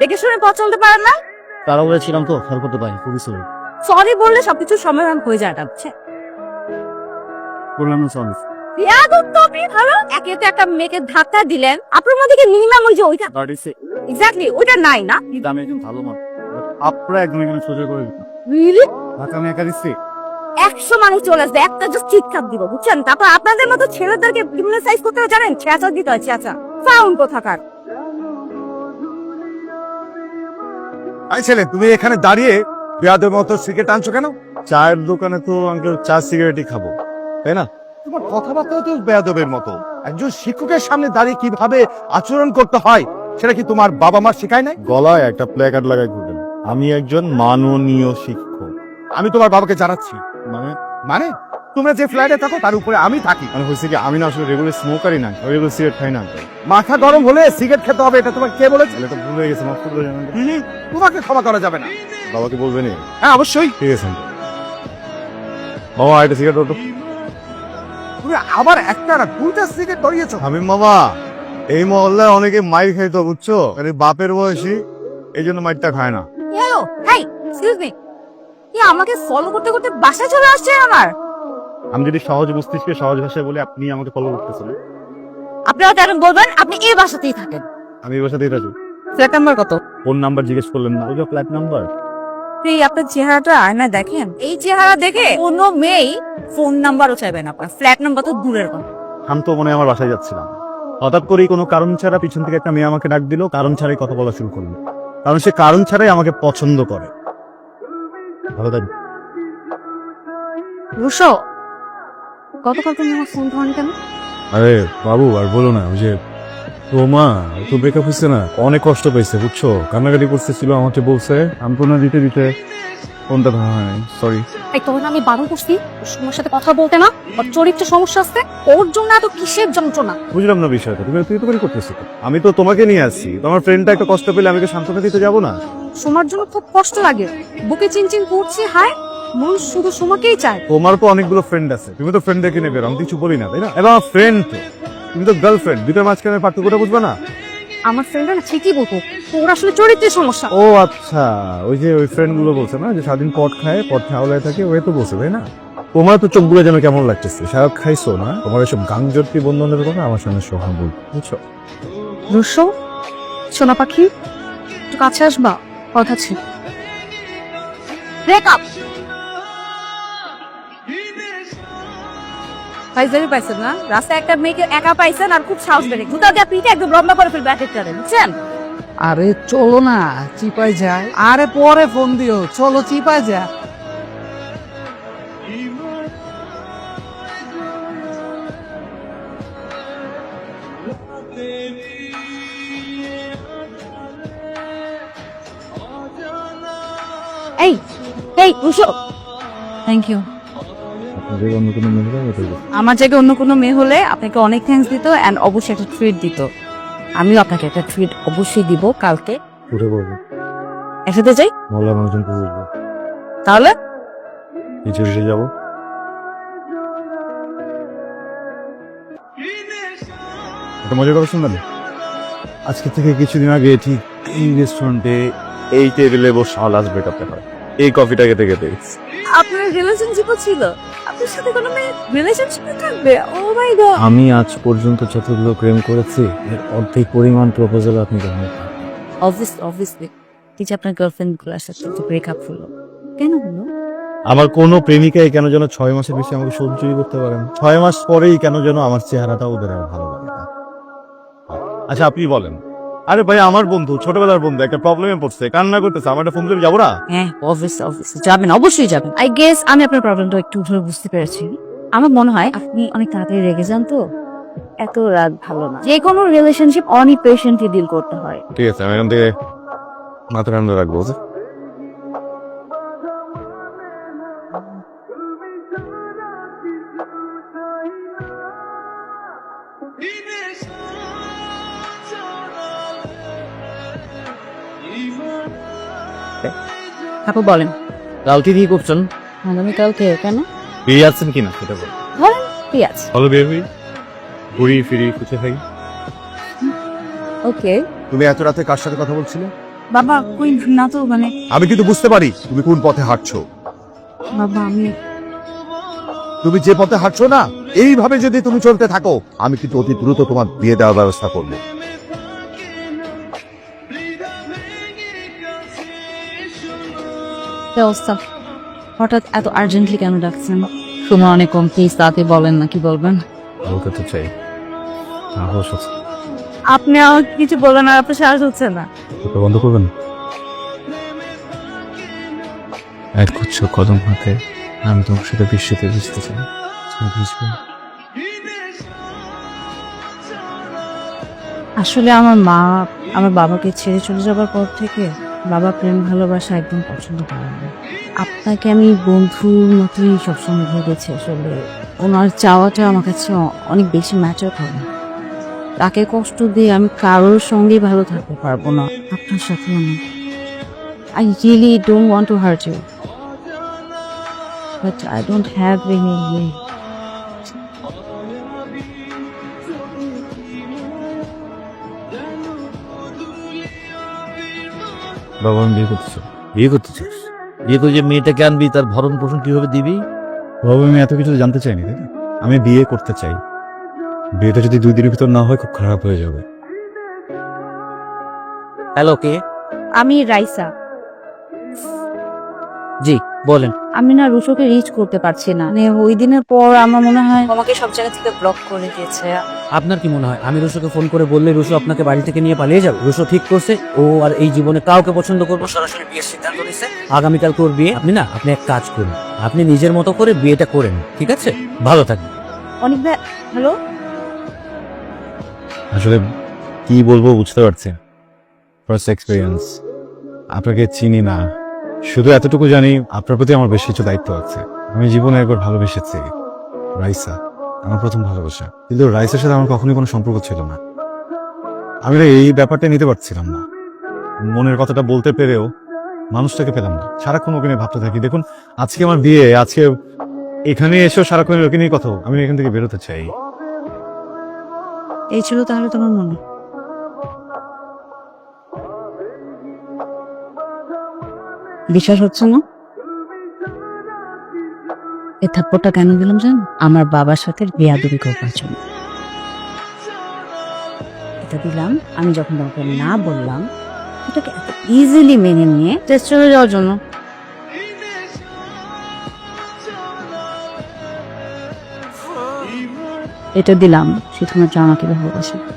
দেখে শুনে পথ চলতে পারেন না? তারা বলেছিলাম তো খেয়াল করতে পারি খুবই সরি সরি বললে সবকিছু সমাধান হয়ে যায় বুঝছে বললাম না সরি বিয়াদব তো আপনি ভালো? একে তো একটা মেয়েকে ধাক্কা দিলেন। আপনার মধ্যে কি মিনিমাম ওই যে ওইটা? এক্স্যাক্টলি ওইটা নাই না? দামে একজন ভালো মানুষ। আপনারা একদম এখানে সোজা করে আমি একা দিচ্ছি? একশো মানুষ চলে আসবে একটা জাস্ট চিৎকার দিব বুঝছেন? তারপর আপনাদের মতো ছেলেদেরকে ক্রিমিনালাইজ করতে জানেন? চেঁচা দিতে হয় চেঁচা ফাউন কোথাকার? আই ছেলে তুমি এখানে দাঁড়িয়ে বেয়াদের মতো সিগারেট আনছো কেন? চায়ের দোকানে তো আঙ্কেল চা সিগারেটই খাব তাই না? তোমার কথাবার্তাও তো বেয়াদবের মতো। একজন শিক্ষকের সামনে দাঁড়িয়ে কীভাবে আচরণ করতে হয় সেটা কি তোমার বাবা মা শেখায় নাই? গলায় একটা প্ল্যাকার্ড লাগাই ঘুরবেন আমি একজন মাননীয় শিক্ষক। আমি তোমার বাবাকে জানাচ্ছি। মানে মানে? তোমরা যে ফ্ল্যাটে থাকো তার উপরে আমি থাকি। মানে হয়েছে কি আমি না আসলে রেগুলার স্মোকারই না রেগুলার সিগারেট খাই না মাথা গরম হলে সিগারেট খেতে হবে এটা তোমাকে কে বলেছে? তাহলে তো ভুল হয়ে গেছে মাফ করে দেবেন তোমাকে ক্ষমা করা যাবে না। বাবাকে বলবেন হ্যাঁ অবশ্যই। ঠিক আছে। বাবা এটা সিগারেট ওটো তুমি আবার একটা না দুইটা সিগারেট ধরিয়েছো? আমি বাবা এই মহল্লায় অনেকে মাইর খাইতো বুঝছ? আরে বাপের বয়সী এই জন্য মাইরটা খায় না। হ্যালো হাই এক্সকিউজ মি কি আমাকে ফলো করতে করতে বাসায় চলে আসছে আমার। আমি যদি সহজ মস্তিষ্কে সহজ ভাষায় বলি আপনি আমাকে ফলো করতেছেন। আপনারা তেমন বলবেন আপনি এই বাসাতেই থাকেন। আমি এই বাসাতেই থাকি। ফ্ল্যাট নাম্বার কত? ফোন নাম্বার জিজ্ঞেস করলেন না ওই যে ফ্ল্যাট নাম্বার। এই আপনার চেহারাটা আয়না দেখেন এই চেহারা দেখে কোনো মেয়েই ফোন নাম্বারও চাইবে না আপনার ফ্ল্যাট নাম্বার তো দূরের কথা। আমি তো মনে হয় আমার বাসায় যাচ্ছিলাম। হঠাৎ করেই কোনো কারণ ছাড়া পিছন থেকে একটা মেয়ে আমাকে ডাক দিল কারণ ছাড়াই কথা বলা শুরু করল। কারণ সে কারণ ছাড়াই আমাকে পছন্দ করে। ভালো থাকবে রুশো গতকাল তুমি আমার ফোন ধরনি কেন? আরে বাবু আর বলো না ওই যে তো মা তো ব্রেকআপ হয়েছে না অনেক কষ্ট পেয়েছে বুঝছ? কান্নাকাটি করতেছিল আমাকে বলছে আমি তো না দিতে দিতে ফোনটা হয় সরি এই তখন আমি বারণ করছি ওর সময়ের সাথে কথা বলতে না ওর চরিত্র সমস্যা আছে ওর জন্য এত কিসের যন্ত্রণা? বুঝলাম না বিষয়টা তুমি তুই তো করে করতেছো তো। আমি তো তোমাকে নিয়ে আসছি তোমার ফ্রেন্ডটা একটা কষ্ট পেলে আমি কি সান্ত্বনা দিতে যাব না? সোমার জন্য খুব কষ্ট লাগে বুকে চিনচিন করছি হায় মন শুধু সোমাকেই চায়। তোমার তো অনেকগুলো ফ্রেন্ড আছে তুমি তো ফ্রেন্ড ডেকে নেবে আমি কিছু বলি না তাই না? এবং ফ্রেন্ড তুমি তো গার্লফ্রেন্ড দুটোর মাঝখানে পার্থক্যটা বুঝবে না? আমার ফ্রেন্ডরা না ঠিকই বলব ওর আসলে চরিত্রের সমস্যা। ও আচ্ছা ওই যে ওই ফ্রেন্ডগুলো বলছে না যে সারাদিন পট খায় পট খাওয়ালায় থাকে ওই তো বলছে তাই না? তোমার তো চোখগুলো যেন কেমন লাগতেছে? সারা খাইছো না? তোমার এসব গাংজটি বন্ধনের কথা আমার সঙ্গে সোহান বল বুঝছ? রুশো সোনা পাখি একটু কাছে আসবা কথা ছিল। ব্রেক ফাইজারি পাইছেন না? রাস্তায় একটা মেয়েকে একা পাইছেন আর খুব সাহস বেড়ে জুতা দিয়ে পিঠে একদম লম্বা করে ফেলবে এক একটা বুঝছেন? আরে চলো না চিপায় যায়। আরে পরে ফোন দিও চলো চিপায় যা এই এই থ্যাংক ইউ আমার জায়গায় অন্য কোনো মেয়ে হলে আপনাকে অনেক থ্যাঙ্কস দিত অ্যান্ড অবশ্যই একটা ট্রিট দিত। আমিও আপনাকে একটা ট্রিট অবশ্যই দিব কালকে। উঠে পড়ব। একসাথে যাই? মহল্লা মানুষজন তাহলে? নিচে যাব। একটা মজার কথা শুনবেন আজকে থেকে কিছুদিন আগে ঠিক এই রেস্টুরেন্টে এই টেবিলে বসে লাস্ট ব্রেকআপ দেখা এই কফিটা খেতে খেতে। আপনার রিলেশনশিপও ছিল? আপনার সাথে কোনো মেয়ে রিলেশনশিপে থাকবে? ও মাই গড আমি আজ পর্যন্ত যতগুলো প্রেম করেছি এর অর্ধেক পরিমাণ প্রপোজাল আপনি গ্রহণ করেন। অবভিয়াসলি অবভিয়াসলি কি যে আপনার গার্লফ্রেন্ডগুলোর সাথে ব্রেকআপ হলো। কেন হলো? আমার কোনো প্রেমিকাই কেন যেন ছয় মাসের বেশি আমাকে সহ্যই করতে পারে না। ছয় মাস পরেই কেন যেন আমার চেহারাটা ওদের আর ভালো লাগে না। আচ্ছা আপনি বলেন। আরে ভাই আমার বন্ধু ছোটবেলার বন্ধু একটা প্রবলেমে পড়ছে কান্না করতেছে আমার একটা ফোন করে যাব না? হ্যাঁ অবভিয়াসলি অবভিয়াসলি যাবেন অবশ্যই যাবেন। আই গেস আমি আপনার প্রবলেমটা একটু ধরে বুঝতে পেরেছি। আমার মনে হয় আপনি অনেক তাড়াতাড়ি রেগে যান তো। এত রাগ ভালো না। যে কোনো রিলেশনশিপ অনেক পেশেন্টলি ডিল করতে হয়। ঠিক আছে আমি এখান থেকে মাথা ঠান্ডা রাখব বুঝলি? তারপর বলেন। কালকে কি করছেন? আগামীকালকে কেন? ফ্রি আছেন কিনা সেটা বল আছি? ভালো বের হই ঘুরি ফিরি খুঁজে থাকি ওকে। তুমি এত রাতে কার সাথে কথা বলছিলে? বাবা কই না তো মানে আমি কিন্তু বুঝতে পারি তুমি কোন পথে হাঁটছো। বাবা আমি তুমি যে পথে হাঁটছো না এইভাবে যদি তুমি চলতে থাকো আমি কিন্তু অতি দ্রুত তোমার বিয়ে দেওয়ার ব্যবস্থা করব। কি অবস্থা। হঠাৎ এত আর্জেন্টলি কেন ডাকছেন? সময় অনেক কম প্লিজ তাতে বলেন না কি বলবেন? বলতে তো চাই। আপনি আমাকে কিছু বলবেন আর আপনার সাহস হচ্ছে না। বন্ধ করবেন? এক গুচ্ছ কদম হাতে আমি তোমার সাথে বৃষ্টিতে ভিজতে চাই। ভিজবে আসলে আমার মা আমার বাবাকে ছেড়ে চলে যাবার পর থেকে বাবা প্রেম ভালোবাসা একদম পছন্দ করে না। আপনাকে আমি বন্ধুর মতোই সবসময় ভেবেছি, আসলে ওনার চাওয়াটা আমার কাছে অনেক বেশি ম্যাটার করে তাকে কষ্ট দিয়ে আমি কারোর সঙ্গেই ভালো থাকতে পারব না, আপনার সাথে আমি। I really don't want to hurt you but I don't have any বাবা আমি বিয়ে করতে চাই বিয়ে করতে চাস বিয়ে করে যে মেয়েটাকে আনবি তার ভরণ পোষণ কীভাবে দিবি? বাবা আমি এত কিছু জানতে চাইনি তাই না? আমি বিয়ে করতে চাই। বিয়েটা যদি দুই দিনের ভিতর না হয় খুব খারাপ হয়ে যাবে। হ্যালো কে? আমি রাইসা। জি বলেন। আমি না রুশোকে রিচ করতে পারছি না। মানে ওই দিনের পর আমার মনে হয় আমাকে সব জায়গা থেকে ব্লক করে দিয়েছে। আপনার কি মনে হয়? আমি রুশোকে ফোন করে বললে রুশো আপনাকে বাড়ি থেকে নিয়ে পালিয়ে যাবে। রুশো ঠিক করছে ও আর এই জীবনে কাউকে পছন্দ করব সরাসরি বিয়ের সিদ্ধান্ত নিছে আগামীকাল তোর বিয়ে। আপনি না আপনি এক কাজ করুন। আপনি নিজের মতো করে বিয়েটা করেন ঠিক আছে? ভালো থাকবেন। অনেক হ্যালো? আসলে কি বলব বুঝতে পারছি ফার্স্ট এক্সপিরিয়েন্স আপনাকে চিনি না। শুধু এতটুকু জানি আপনার প্রতি আমার বেশ কিছু দায়িত্ব আছে। আমি জীবনে একবার ভালোবেসেছি। রাইসা। আমার প্রথম ভালোবাসা। কিন্তু রাইসের সাথে আমার কখনোই কোনো সম্পর্ক ছিল না। আমি এই ব্যাপারটা নিতে পারছিলাম না। মনের কথাটা বলতে পেরেও মানুষটাকে পেলাম না। সারাক্ষণ ওকে নিয়ে ভাবতে থাকি। দেখুন আজকে আমার বিয়ে আজকে এখানে এসেও সারাক্ষণ ওকে নিয়ে কথা আমি এখান থেকে বেরোতে চাই। এই ছিল তাহলে তোমার মনে? বিশ্বাস হচ্ছে না? এই থাপ্পড়টা কেন দিলাম জান? আমার বাবার সাথে বেয়াদবি করবার জন্য। এটা দিলাম, আমি যখন তোমাকে না বললাম, এটাকে ইজিলি মেনে নিয়ে টেস্ট চলে যাওয়ার জন্য। এটা দিলাম, সে তোমার জামাকে ভালোবাসে।